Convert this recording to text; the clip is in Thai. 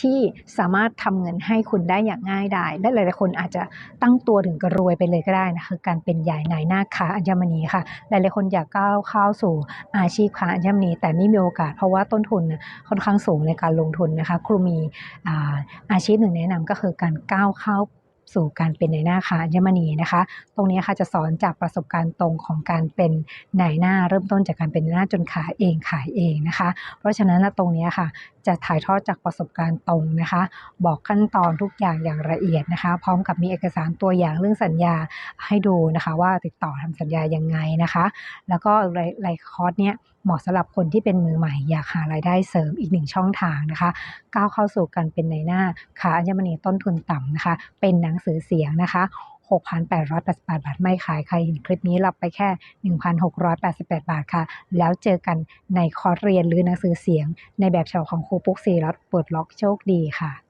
ที่สามารถทำเงินให้คุณได้อย่างง่ายดายและหลายๆคนอาจจะตั้งตัวถึงกระรวยไปเลยก็ได้นะคือการเป็นใหญ่นายหน้าค้าอัญมณีค่ะ หลายๆคนอยากก้าวเข้าสู่อาชีพค้าอัญมณี แต่ไม่มีโอกาสเพราะว่าต้นทุนค่อนข้างสูงในการลงทุนนะคะ ครูมีอาอาชีพหนึ่งแนะนำก็คือการก้าวเข้า สู่การเป็นนายหน้าค้าอัญมณีนะคะ ตรงนี้ค่ะจะสอนจากประสบการณ์ตรงของการเป็นนายหน้า เริ่มต้นจากการเป็นนายหน้าจนขายเองขายเองนะคะ เพราะฉะนั้นตรงนี้ค่ะจะถ่ายทอดจากประสบการณ์ตรงนะคะ บอกขั้นตอนทุกอย่างอย่างละเอียดนะคะ พร้อมกับมีเอกสารตัวอย่างเรื่องสัญญาให้ดูนะคะ ว่าติดต่อทำสัญญายังไงนะคะ แล้วก็รายรายคอร์สเนี้ย เหมาะสำหรับคนที่เป็นมือใหม่อยากหารายได้เสริมอีกหนึ่งช่องทางนะคะ ก้าวเข้าสู่การเป็นนายหน้าค้าอัญมณีต้นทุนต่ำนะคะ เป็นหนังสือเสียงนะคะ6,888 บาท ไม่ขาย ใครเห็นคลิปนี้รับไปแค่ 1,688 บาทค่ะ แล้วเจอกันในคอร์สเรียนหรือหนังสือเสียง ในแบบฉบับของครูปุ๊กศรีรัตเปิดล็อกโชคดีค่ะ